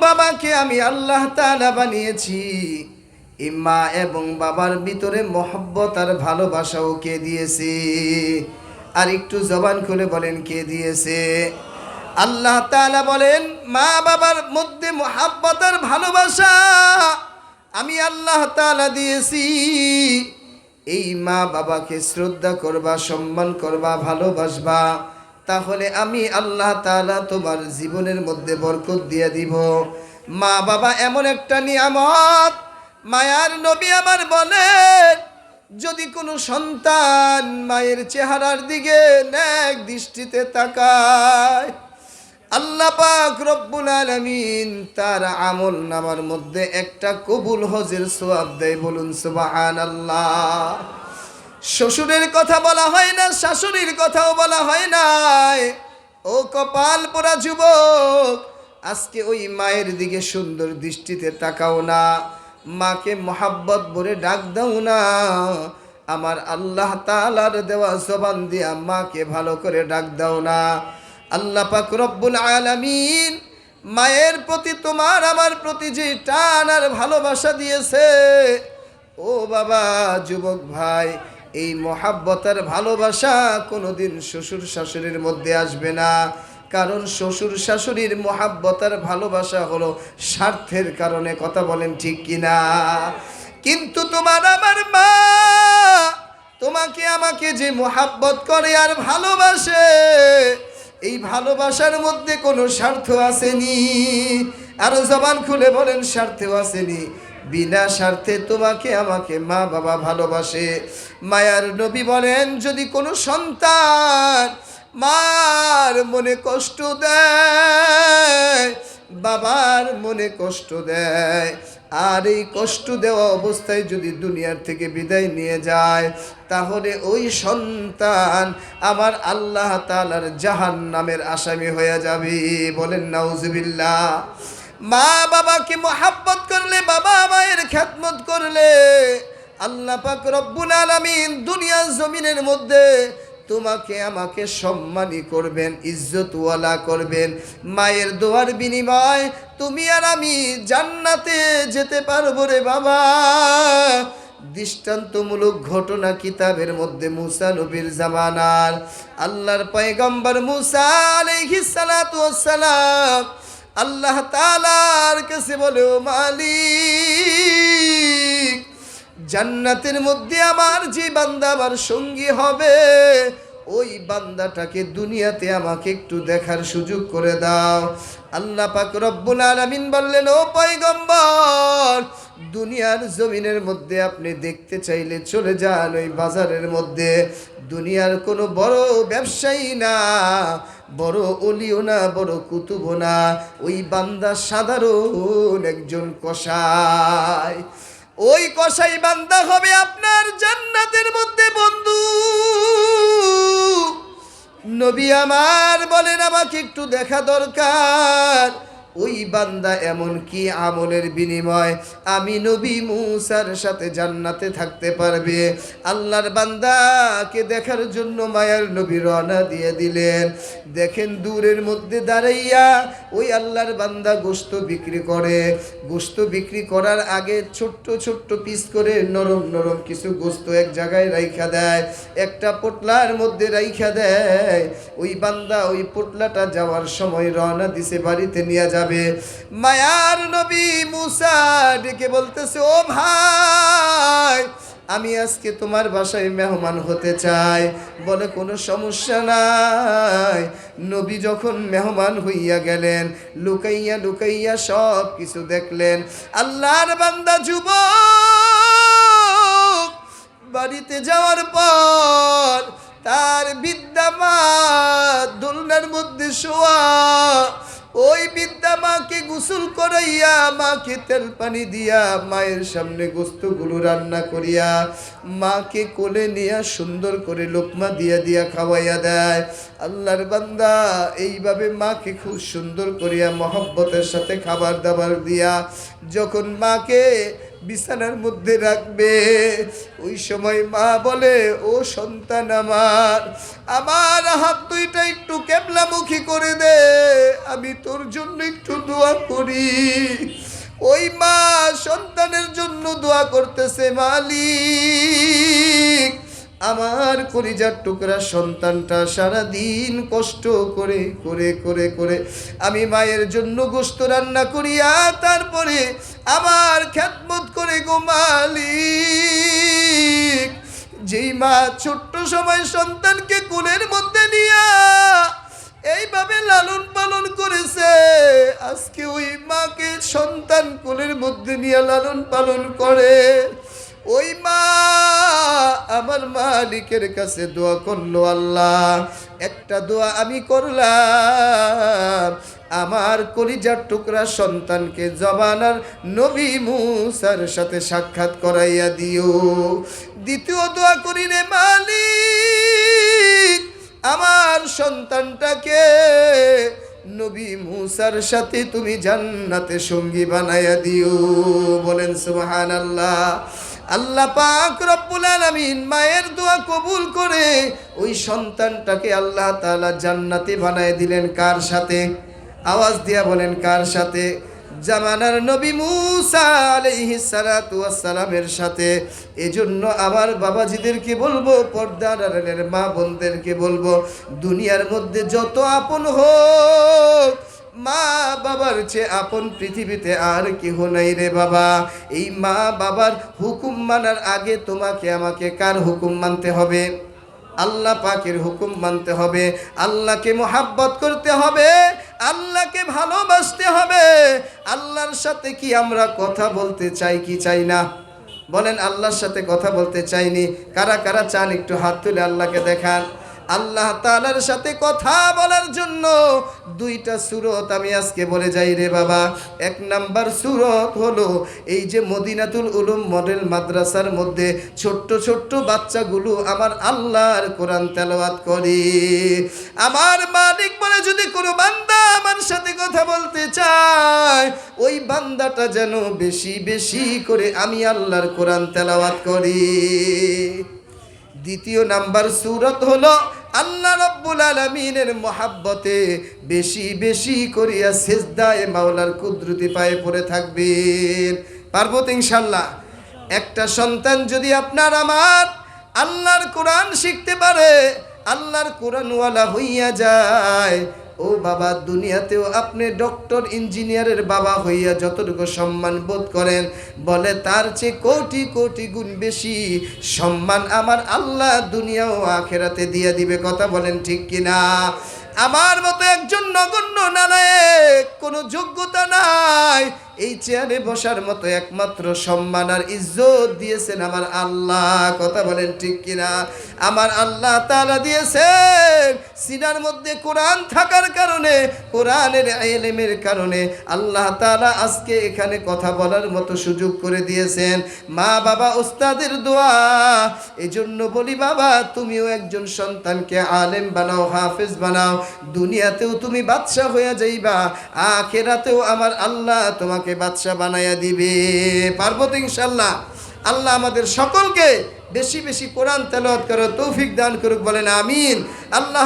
বাবাকে আমি আল্লাহ তাআলা বানিয়েছি। এই মা এবং বাবার ভিতরে মহব্বত আর ভালোবাসাও কে দিয়েছে? আর একটু জবান খুলে বলেন, কে দিয়েছে? আল্লাহ তাআলা বলেন, মা বাবার মধ্যে মহাব্বত আর ভালোবাসা আমি আল্লাহ তাআলা দিয়েছি। এই মা বাবাকে শ্রদ্ধা করবা, সম্মান করবা, ভালোবাসবা। তাহলে আমি আল্লাহ তালা তোমার জীবনের মধ্যে বরকত দিয়ে দিব। মা বাবা, এমন একটা নিয়ামত মায়ার নবী আমার বলেন, যদি কোনো সন্তান মায়ের চেহারার দিকে ন্যাক দৃষ্টিতে তাকায়, আল্লাহ পাক রব্বুল আলামিন তার আমল নামার মধ্যে একটা কবুল হজের সোয়াব দেয় বলুন সুবহানাল্লাহ। শ্বশুরের কথা বলা হয় না, শাশুড়ির কথাও বলা হয় নাই ও কপাল পোড়া যুবক, আজকে ওই মায়ের দিকে সুন্দর দৃষ্টিতে তাকাও না। মাকে মোহাব্বত বলে ডাক দাও না। আমার আল্লাহ তালার দেওয়া জবান দিয়া মাকে ভালো করে ডাক দাও না। আল্লাহ পাক রব্বুল আলামিন মায়ের প্রতি তোমার, আমার প্রতি যে টান আর ভালোবাসা দিয়েছে। ও বাবা, যুবক ভাই এই মহাব্বতার ভালোবাসা কোনোদিন শ্বশুর শাশুড়ির মধ্যে আসবে না। কারণ শ্বশুর শাশুড়ির মহাব্বতার ভালোবাসা হলো স্বার্থের কারণে, কথা বলেন ঠিক কিনা? কিন্তু তোমার আমার মা তোমাকে আমাকে যে মহাব্বত করে আর ভালোবাসে, এই ভালোবাসার মধ্যে কোনো স্বার্থ আসেনি। আরও জবান খুলে বলেন স্বার্থেও আসেনি। বিনা স্বার্থে তোমাকে আমাকে মা বাবা ভালোবাসে। মায়ার নবী বলেন, যদি কোনো সন্তান মার মনে কষ্ট দেয়, বাবার মনে কষ্ট দেয়, আর এই কষ্ট দেওয়া অবস্থায় যদি দুনিয়ার থেকে বিদায় নিয়ে যায়, তাহলে ওই সন্তান আমার আল্লাহ তালার জাহান নামের আসামি হয়ে যাবে। বলেন, নাউজুবিল্লাহ। মা বাবাকে মোহাব্বত করলে, বাবা মায়ের খ্যাতমত করলে, আল্লাহ পাক রব্বুল আলামিন দুনিয়ার জমিনের মধ্যে তোমাকে আমাকে সম্মানী করবেন, ইজ্জতওয়ালা করবেন। মায়ের দোয়ার বিনিময় তুমি আর আমি জান্নাতে যেতে পারব রে বাবা। দৃষ্টান্তমূলক ঘটনা কিতাবের মধ্যে মুসা নবীর জামানার। আল্লাহর পয়গম্বর মুসা আলাইহিস সালাতু ওয়াস সালাম আল্লাহ তালার কাছে বলে ও মালিক জান্নাতের মধ্যে আমার যে দাবার সঙ্গী হবে। ওই বান্দাটাকে দুনিয়াতে আমাকে একটু দেখার সুযোগ করে দাও। আল্লাহ পাক রব্বুল আলামিন বললেন, ও পয়গম্বর, দুনিয়ার জমিনের মধ্যে আপনি দেখতে চাইলে চলে যান ওই বাজারের মধ্যে। দুনিয়ার কোনো বড় ব্যবসায়ী না, বড় অলিও না, বড় কুতুবও না। ওই বান্দা সাধারণ একজন কসাই। ওই কষাই বান্দা হবে আপনার জান্নাতের মধ্যে, বন্ধু। নবী আমার বলেন আমাকে একটু দেখা দরকার। ওই বান্দা এমন কি আমলের বিনিময়? আমি নবী মুসার সাথে জান্নাতে থাকতে পারবে। আল্লাহর বান্দাকে দেখার জন্য মায়ার নবী রওনা দিয়ে দিলেন। দেখেন দূরের মধ্যে দাঁড়াইয়া ওই আল্লাহর বান্দা গোস্ত বিক্রি করে। গোস্ত বিক্রি করার আগে ছোট্ট ছোট্ট পিস করে নরম নরম কিছু গোস্ত এক জায়গায় রাইখা দেয়। একটা পোটলার মধ্যে রাইখা দেয়। ওই বান্দা ওই পোটলাটা যাওয়ার সময় রওনা দিছে বাড়িতে নিয়ে যাবে। মায়ার নবী মুসা ডেকে বলতেছে, ও ভাই, আমি আজকে তোমার বাসায় মেহমান হতে চাই। বলে, কোনো সমস্যা নাই। নবী যখন মেহমান হইয়া গেলেন, লুকাইয়া লুকাইয়া সব কিছু দেখলেন। আল্লাহর বান্দা যুবক, বাড়িতে যাওয়ার পর তার বিদ্যা মা দোলনার মধ্যে শোয়া ওই বিদ্যা মাকে গোসল করাইয়া, মাকে তেল পানি দিয়া মায়ের সামনে গোস্তগুলো রান্না করিয়া মাকে কোলে নিয়া সুন্দর করে লোকমা দিয়া দিয়া খাওয়াইয়া দেয়। আল্লাহর বান্দা, এইভাবে মাকে খুব সুন্দর করিয়া মহব্বতের সাথে খাবার দাবার দিয়া, যখন মাকে বিছানার মধ্যে রাখবে। ওই সময় মা বলে, ও সন্তান আমার আমার হাত দুইটা একটু কেবলামুখী করে দে, আমি তোর জন্য একটু দোয়া করি। ওই মা সন্তানের জন্য দোয়া করতেছে মালিক। আমার কলিজার টুকরা সন্তানটা সারা দিন কষ্ট করে করে করে করে আমি মায়ের জন্য গোস্ত রান্না করিয়া তারপরে আমার খ্যাতমত করে, গো মালিক, যেই মা ছোট্ট সময় সন্তানকে কুলের মধ্যে নিয়া এইভাবে লালন পালন করেছে, আজকে ওই মাকে সন্তান কোলের মধ্যে নিয়ে লালন পালন করে। ওই মা আমার মালিকের কাছে দোয়া করল আল্লাহ। একটা দোয়া আমি করলাম। আমার কলিজার টুকরা সন্তানকে জবানার নবী মুসার সাথে সাক্ষাৎ করাইয়া দিও। দ্বিতীয় দোয়া করি রে মালিক, আমার সন্তানটাকে নবী মুসার সাথে তুমি জান্নাতে সঙ্গী বানাইয়া দিও। বলেন সুবহান আল্লাহ আল্লাহ পাক রব্বুল আলামিন মায়ের দোয়া কবুল করে ওই সন্তানটাকে আল্লাহ তাআলা জান্নাতে বানায় দিলেন কার সাথে? আওয়াজ দিয়া বলেন, কার সাথে? জামানার নবী মুসা ওয়াস সালামের সাথে। এজন্য আমার বাবাজিদেরকে বলব, পর্দার মা বোনদেরকে বলব, দুনিয়ার মধ্যে যত আপন হোক মা বাবার চেয়ে আপন পৃথিবীতে আর কেহ নাই রে বাবা। এই মা বাবার হুকুম মানার আগে তোমাকে আমাকে কার হুকুম মানতে হবে? আল্লাহ পাকের হুকুম মানতে হবে। আল্লাহকে মোহাব্বত করতে হবে। আল্লাহকে ভালোবাসতে হবে। আল্লাহর সাথে কি আমরা কথা বলতে চাই কি চাই না? বলেন, আল্লাহর সাথে কথা বলতে চাইনি। কারা কারা চান একটু হাত তুলে আল্লাহকে দেখান। আল্লাহ তালার সাথে কথা বলার জন্য দুইটা সুরত আমি আজকে বলে যাই রে বাবা। এক নাম্বার সুরত হলো এই যে মদিনাতুল উলুম মডেল মাদ্রাসার মধ্যে ছোট্ট ছোট্ট বাচ্চাগুলো আমার আল্লাহর কোরআন তেলাওয়াত করে। আমার মালিক বলে যদি কোনো বান্দা আমার সাথে কথা বলতে চায়, ওই বান্দাটা যেন বেশি বেশি করে আমি আল্লাহর কোরআন তেলাওয়াত করি। দ্বিতীয় নাম্বার সুরত হলো আল্লাহ রব্বুল আলমিনের মহাব্বতে বেশি বেশি করিয়া সেজদায় মাওলার কুদরতি পায়ে পড়ে থাকবেন। পার্বত ইনশাল্লাহ একটা সন্তান যদি আপনার আমার আল্লাহর কোরআন শিখতে পারে, আল্লাহর কোরআনওয়ালা হইয়া যায় ও বাবা, দুনিয়াতেও আপনি ডক্টর, ইঞ্জিনিয়ারের বাবা হইয়া যতটুকু সম্মান বোধ করেন, বলে তার চেয়ে কোটি কোটি গুণ বেশি সম্মান আমার আল্লাহ দুনিয়া ও আখেরাতে দিয়ে দিবে। কথা বলেন ঠিক কিনা? আমার মতো একজন নগণ্য নারায়ক কোনো যোগ্যতা নাই। এই চেয়ারে বসার মতো একমাত্র সম্মান আর ইজ্জত দিয়েছেন আমার আল্লাহ। কথা বলেন ঠিক কিনা? আমার আল্লাহ তাআলা দিয়েছেন সিনার মধ্যে কোরআন থাকার কারণে, কোরআনের এলেমের কারণে আল্লাহ তাআলা আজকে এখানে কথা বলার মতো সুযোগ করে দিয়েছেন। মা বাবা ওস্তাদের দোয়া। এই জন্য বলি বাবা, তুমিও একজন সন্তানকে আলেম বানাও, হাফেজ বানাও। দুনিয়াতেও তুমি বাদশাহ হয়ে যাইবা, আখেরাতেও আমার আল্লাহ তোমাকে বাদশাহ বানাইয়া দিবে। পার্বত ইনশাল্লাহ। আল্লাহ আমাদের সকলকে বেশি বেশি কোরআন তেলাওয়াত করো তৌফিক দান করুক, বলেন আমিন। আল্লাহ